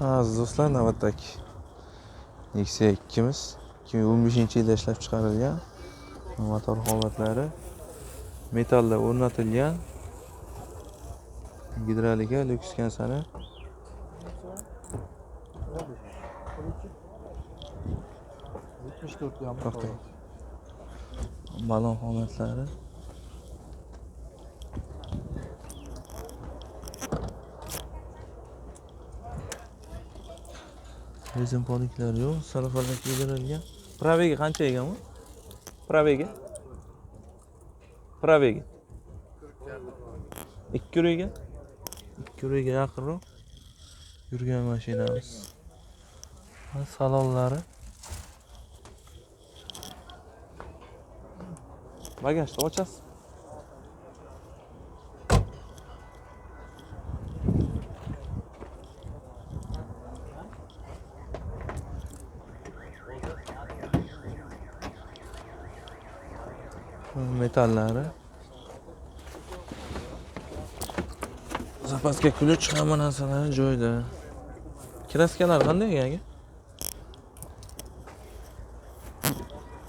aziz do'stlar navbatdagi nexia ikkimiz. Ikki ming o'n beshinchi yilda ishlab chiqarilgan motor holatlari. Metallda o'rnatilgan. Gidrolika lyuks kansani. Balon holatlari. Rezin poliklar yo'q salofatlar kiydirilgan pravega qancha ekan u pravega pravega ikki yur ekan ikki yurga yaqinroq yurgan mashinamiz salonlari bagajni ochasiz metallari zapaska ключ hamma narsalari joyida kraskalar qanday ekan aka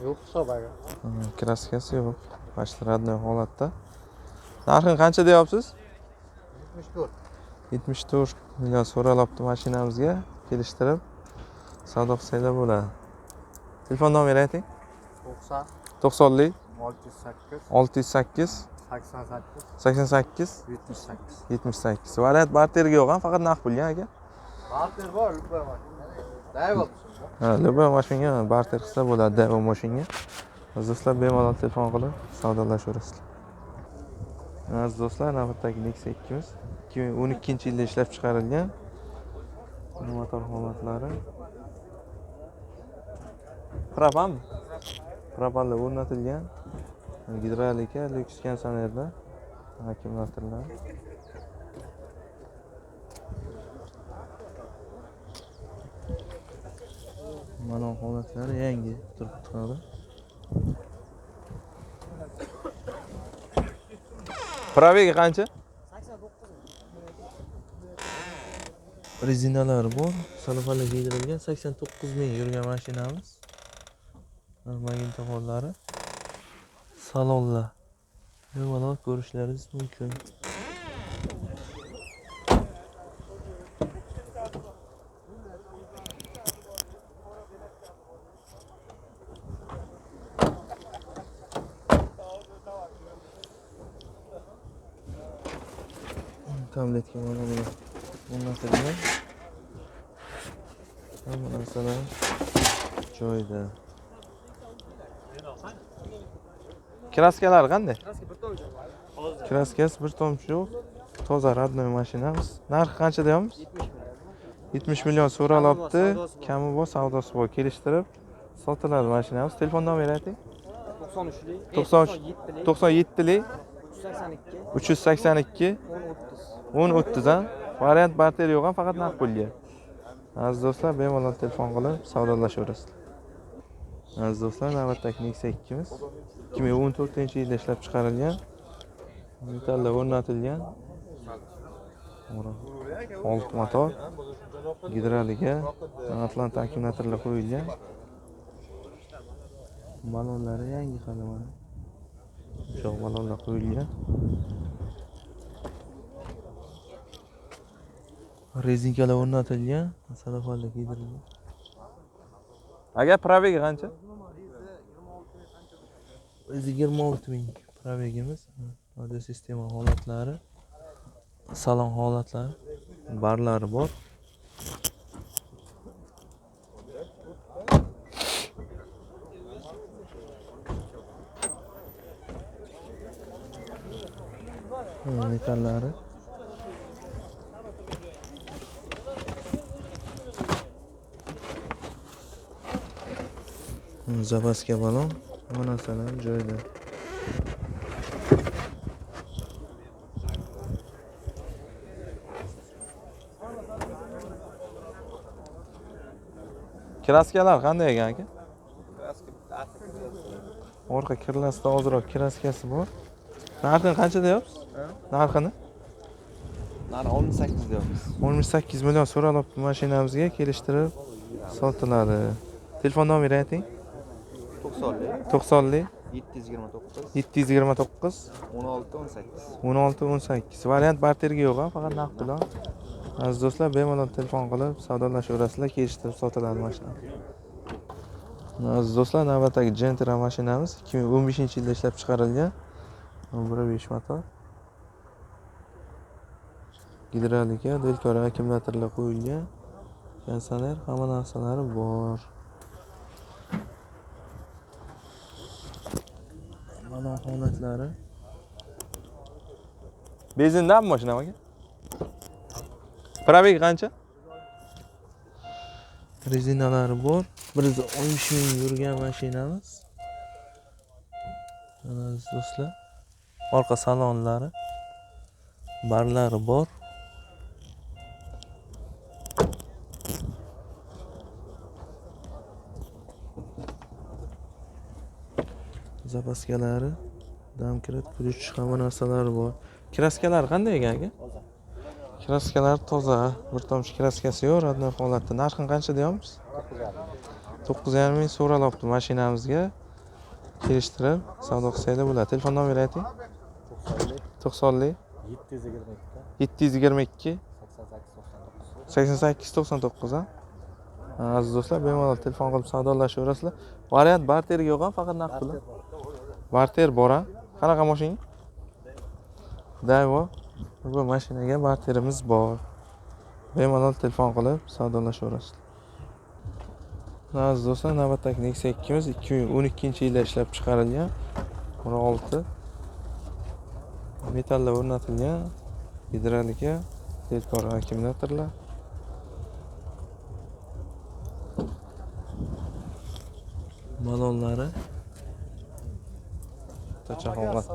yo'q hisob aka Aha, kraskasi yo'q почти родной holatda narxini qancha deyapsiz yetmish to'rt yetmish to'rt million so'ralabdi mashinamizga kelishtirib savdo qilsanglar bo'ladi telefon nomeri ayting to'qson to'qsonlik olti yuz sakkiz olti yuz sakkiz sakson sakkiz sakson sakkiz yetmish sakkiz yetmish sakkiz variant barterga yo'q a faqat naqd pulga aka barter bor любой mashina dayval ha любой mashinaga barter qilsa bo'ladi davo mashinaga aziz do'stlar bemalol telefon qilib savdolashaverasizlar aziz do'stlar navbatdagi nexia ikkimiz ikki ming o'n ikkinchi yilda ishlab chiqarilgan motor holatlari propanmi propanlar o'rnatilgan gidrolika lyuks konditsionerda akkumulyatorlar mana holatlari yangi turibdi hali pravega qancha rezinalari bor salofanlar kiydirilgan sakson to'qqiz ming yurgan mashinamiz magnitofonlari salonlar bemalol ko'rishlaringiz mumkin tabletga mana buni o'rnatilgan hamma narsalar joyida kraskalar qanday kraskasi bir tomchi yo'q toza родной mashinamiz narxi qancha deyapmiz yetmish million so'ralyapti kami bor savdosi bor kelishtirib sotiladi mashinamiz telefon nomeri ayting to'qson uchlik to'qson uch yettilik to'qson yettilik uch sakson ikki uch yuz sakson ikki o'n o'ttiz o'n o'ttiz a variant barter yo'q a faqat naqd pulga aziz do'stlar bemalol telefon qilib savdolashaverasizlar Aziz do'stlar navbatdagi nexia ikkimiz. Ikki ming o'n to'rtinchi yilda ishlab chiqarilgan metallda o'rnatilgan olti motor gidraliga atlanta akkumulyatorlar qo'yilgan balonlari yangi hali mana. O'sha balonlar qo'yilgan rezinkalar o'rnatilgan. Salofanlar kiydirilgan aka pravega qancha? O'zi yigirma olti ming pravegimiz audio sistema holatlari salon holatlari barlari bor metallari zapaska balon hamma narsalar joyida kraskalar qanday ekan aka? Orqa kirlasida ozroq kraskasi bor narxini qancha deyapsiz? Narxini? Ana 18 diyoruz. 18 million so'ralibdi mashinamizga kelishtirib sotiladi. Telefon nomeri ayting 90'lı, 90lik 729, 729 16 18. 16 18 variant barterga yo'q a faqat naqd pul aziz do'stlar bemalol telefon qilib savdolashaverasizlar kelishtirib sotiladi mashina aziz do'stlar navbatdagi gentra mashinamiz 2015 yilda ishlab chiqarilgan. 1.5 motor gidrolika delkor akkumulyatorlar qo'yilgan. Konditsioner hamma narsalari bor mana holatlari benzindami mashina aka probeg qancha rezinalari bor. Bir yuz oltmish ming yurgan mashinamiz mana do'stlar orqa salonlari barlari bor zapaskalari damkirat ключ hamma narsalari bor kraskalari qanday ekan aka kraskalari toza bir tomchi kraskasi yo'q родной holatda narxini qancha deyapmiz to'qqiz yarim ming so'ralabdi mashinamizga kelishtirib savdo qilsanglar bo'ladi telefon nomeri ayting to'qsonlik 722 yetti yuz yigirma ikki 88 99 sakson sakkiz to'qson to'qqiz a aziz do'stlar bemalol telefon qilib savdolashaverasizlar variant barterga yo'q a faqat naqd pul barter bor a qanaqa mashina dayvo bu mashinaga barterimiz bor. Bemalol telefon qilib savdolashaverasizlar aziz do'stlar navbatdagi nexia ikkimiz ikki ming o'n ikkinchi yilda ishlab chiqarilgan bir olti. Metallda o'rnatilgan gidrolika tezkor akkumulyatorlar. Balonlari Atacak onlar.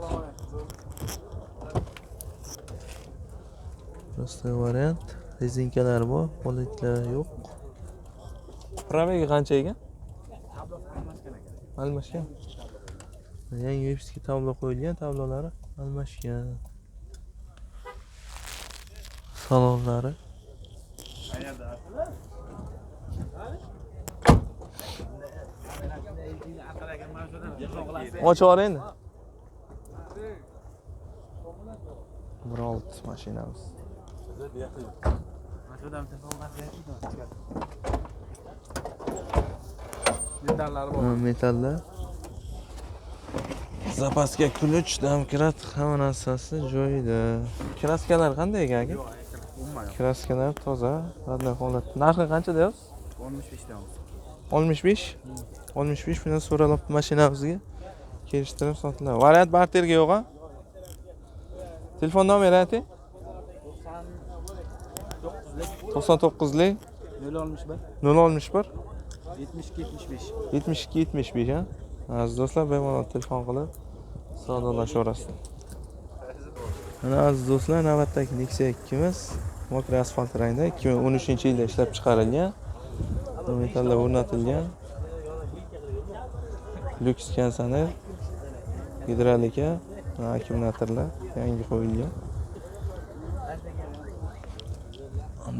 Burası variant. Rezinkalar bor, boletlar yo'q. Promiga qancha ekan? Almashgan. Yangi vipski tablo qo'yilgan, tablolari almashgan. Salonlari. Ochib yuboring endi. bir olti mashinamiz Ha, metallar zapaska ключ damkirat hamma narsasi joyida kraskalar qanday ekan aka kraskalar toza родной holatda narxi qancha deyapsiz 15 diyoruz. oltmish besh oltmish besh million so'ralabdi mashinamizga kelishtirib sotiladi variant barterga yo'q a Telefon nomeri ayting to'qson to'qqizlik 061 nol oltmish bir 72 75. yetmish ikki yetmish besh a aziz do'stlar bemalol telefon qilib savdolashaverasizlar mana aziz do'stlar navbatdagi nexia ikkimiz mokriy asfalt rangda ikki ming o'n uchinchi yilda ishlab chiqarilgan. Metallar o'rnatilgan. Lyuks konditsioner gidrolika akkumulyatorlar yangi qo'yilgan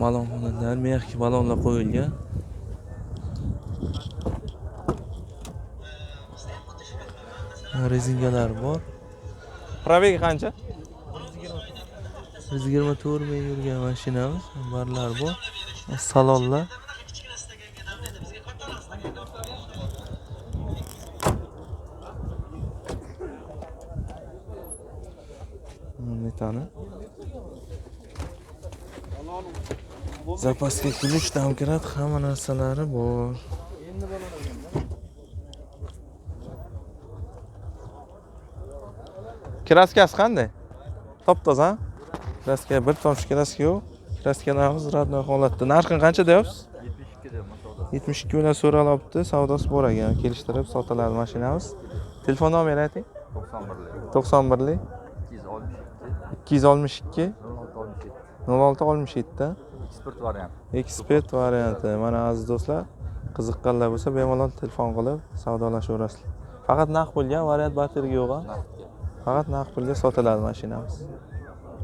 balon xonalar mexki balonlar qo'yilgan rezinkalar bor probegi qancha yuz yigirma to'rt ming yurgan mashinamiz barlar bor salonlar metani zapaska ключ damkirat hamma narsalari bor kraskasi qanday top toza kraska bir tomchi kraska yo'q kraskalarimiz родной holatda narxini qancha deyapsiz 72 diyorum. Motorda. yetmish ikki million so'ralabdi savdosi bor ekan kelishtirib sotiladi mashinamiz telefon nomeri ayting 91'lik. To'qson birlik 262. ikki. yuz oltmish ikki? 16 nol olti oltmish yetti. Expert variant. ekspert varianti. Mana aziz do'stlar qiziqqanlar bo'lsa bemalol telefon qilib savdolashaverasizlar faqat naqd pulga variant barterga yo'q a faqat naqd pulga sotiladi mashinamiz